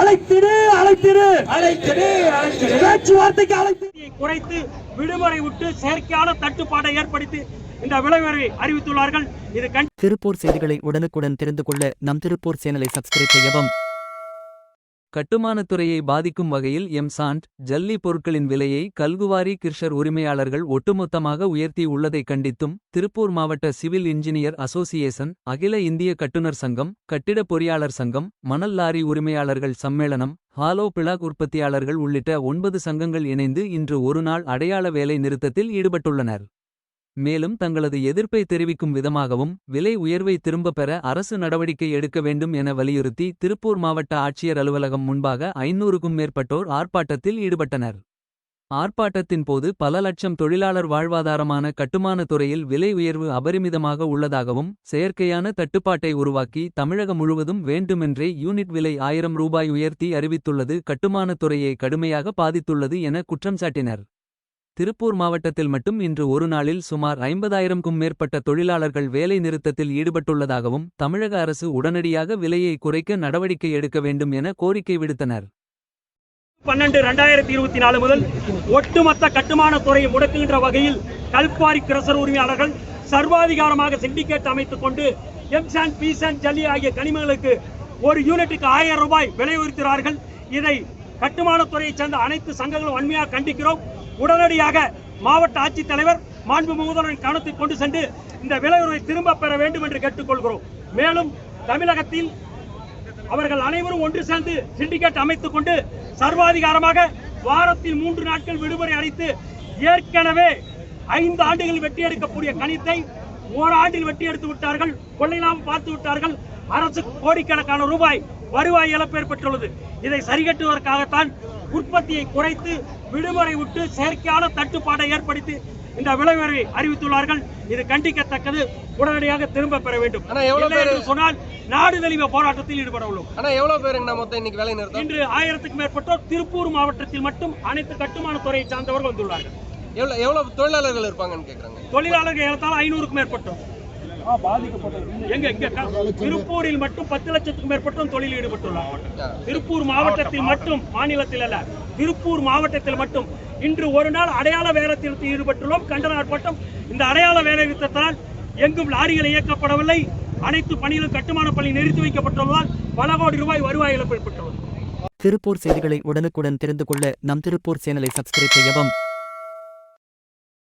அழைத்திடு அழைத்திடு. அழைத்திடு அழைத்திடு. பேச்சுவார்த்தைக்கு அழைத்து. குறைத்து விடுமுறை விட்டு செயற்கையான தட்டுப்பாட்டை ஏற்படுத்தி இந்த விளைவுரை அறிவித்துள்ளார்கள். இது கண் திருப்பூர் செய்திகளை உடனுக்குடன் தெரிந்து கொள்ள நம் திருப்பூர் சேனலை சப்ஸ்கிரைப் செய்யவும். கட்டுமானத்துறையை பாதிக்கும் வகையில் எம்சாண்ட் ஜல்லி பொருட்களின் விலையை கல்குவாரி கிர்ஷர் உரிமையாளர்கள் ஒட்டுமொத்தமாக உயர்த்தி உள்ளதைக் கண்டித்தும் திருப்பூர் மாவட்ட சிவில் இன்ஜினியர் அசோசியேஷன் அகில இந்திய கட்டுநர் சங்கம் கட்டிட பொறியாளர் சங்கம் மணல் லாரி உரிமையாளர்கள் சம்மேளனம் ஹாலோ பிளாக் உற்பத்தியாளர்கள் உள்ளிட்ட ஒன்பது சங்கங்கள் இணைந்து இன்று ஒருநாள் அடையாள வேலை நிறுத்தத்தில் ஈடுபட்டுள்ளனர். மேலும் தங்களது எதிர்ப்பை தெரிவிக்கும் விதமாகவும் விலை உயர்வை திரும்பப் பெற அரசு நடவடிக்கை எடுக்க வேண்டும் என வலியுறுத்தி திருப்பூர் மாவட்ட ஆட்சியர் அலுவலகம் முன்பாக ஐநூறுக்கும் மேற்பட்டோர் ஆர்ப்பாட்டத்தில் ஈடுபட்டனர். ஆர்ப்பாட்டத்தின் போது பல லட்சம் தொழிலாளர் வாழ்வாதாரமான கட்டுமானத் துறையில் விலை உயர்வு அபரிமிதமாக உள்ளதாகவும் செயற்கையான தட்டுப்பாட்டை உருவாக்கி தமிழகம் முழுவதும் வேண்டுமென்றே யூனிட் விலை ஆயிரம் ரூபாய் உயர்த்தி அறிவித்துள்ளது கட்டுமானத் துறையை கடுமையாக பாதித்துள்ளது என குற்றம் சாட்டினர். திருப்பூர் மாவட்டத்தில் மட்டும் இன்று ஒரு நாளில் சுமார் ஐம்பதாயிரம்க்கும் மேற்பட்ட தொழிலாளர்கள் வேலை நிறுத்தத்தில் ஈடுபட்டுள்ளதாகவும் தமிழக அரசு உடனடியாக விலையை குறைக்க நடவடிக்கை எடுக்க வேண்டும் என கோரிக்கை விடுத்தனர். பன்னெண்டு ரெண்டாயிரத்தி இருபத்தி நாலு முதல் ஒட்டுமொத்த கட்டுமான துறையை முடக்குகின்ற வகையில் கல்பாரி கிரசர் உரிமையாளர்கள் சர்வாதிகாரமாக சிண்டிகேட் அமைத்துக் கொண்டு எம்சான் பீசான் ஜல்லி ஆகிய கனிமங்களுக்கு ஒரு யூனிட்டுக்கு ஆயிரம் ரூபாய் விலை உயர்த்துகிறார்கள். இதை கட்டுமான துறையைச் சேர்ந்த அனைத்து சங்கங்களும் வன்மையாக கண்டிக்கிறோம். உடனடியாக மாவட்ட ஆட்சித்தலைவர் மாண்பு முதல்வரின் கவனத்தில் கொண்டு சென்று இந்த விலை உயர்வை திரும்பப் பெற வேண்டும் என்று கேட்டுக்கொள்கிறோம். மேலும் தமிழகத்தில் அவர்கள் அனைவரும் ஒன்று சேர்ந்து சிண்டிகேட் அமைத்துக் கொண்டு சர்வாதிகாரமாக வாரத்தில் மூன்று நாட்கள் விடுமுறை அளித்து ஏற்கனவே ஐந்து ஆண்டுகள் வெட்டி எடுக்கக்கூடிய கணித்தை ஓராண்டில் வெட்டி எடுத்து விட்டார்கள் கொள்ளையெல்லாம் பார்த்து விட்டார்கள். அரசு கோடிக்கணக்கான ரூபாய் வருவாய் இழப்பு ஏற்பட்டுள்ளது. இதை சரிகட்டுவதற்காகத்தான் உற்பத்தியை குறைத்து விடுமுறை விட்டு செயற்கையான தட்டுப்பாட்டை ஏற்படுத்தி இந்த விளைவுரை அறிவித்துள்ளார்கள். இது கண்டிக்கத்தக்கது. உடனடியாக திரும்ப பெற வேண்டும். சொன்னால் நாடு தழுவிய போராட்டத்தில் ஈடுபட உள்ளோம். ஆனா எவ்வளவு பேருங்கண்ணா மொத்தம் இன்னைக்கு வேலை நிறுத்தம்? இன்று ஆயிரத்துக்கும் மேற்பட்டோர் திருப்பூர் மாவட்டத்தில் மட்டும் அனைத்து கட்டுமான துறையை சார்ந்தவர்கள் வந்துள்ளார்கள். எவ்வளவு எவ்வளவு தொழிலாளர்கள் இருப்பாங்கன்னு கேக்குறாங்க. தொழிலாளர்கள் ஏறத்தாழ ஐநூறுக்கும் எங்க திருப்பூரில் மட்டும் பத்து லட்சத்துக்கும் மேற்பட்டோர் தொழில் ஈடுபட்டுள்ளார் திருப்பூர் மாவட்டத்தில் மட்டும் மாநிலத்தில் அல்ல திருப்பூர் மாவட்டத்தில் மட்டும் இன்று ஒரு நாள் அடையாள வேலை நிறுத்தத்தில் ஈடுபட்டுள்ளோம். கண்டன ஆர்ப்பாட்டம் இந்த அடையாள வேலை நிறுத்தத்தால் எங்கும் லாரிகள் இயக்கப்படவில்லை. அனைத்து பணிகளும் கட்டுமான பணி நிறுத்தி வைக்கப்பட்டுள்ளதால் பல கோடி ரூபாய் வருவாய் இழப்பு ஏற்பட்டுள்ளது திருப்பூர் செய்திகளை உடனுக்குடன் தெரிந்து கொள்ள நம் திருப்பூர் சேனலை சப்ஸ்கிரைப் செய்யவும்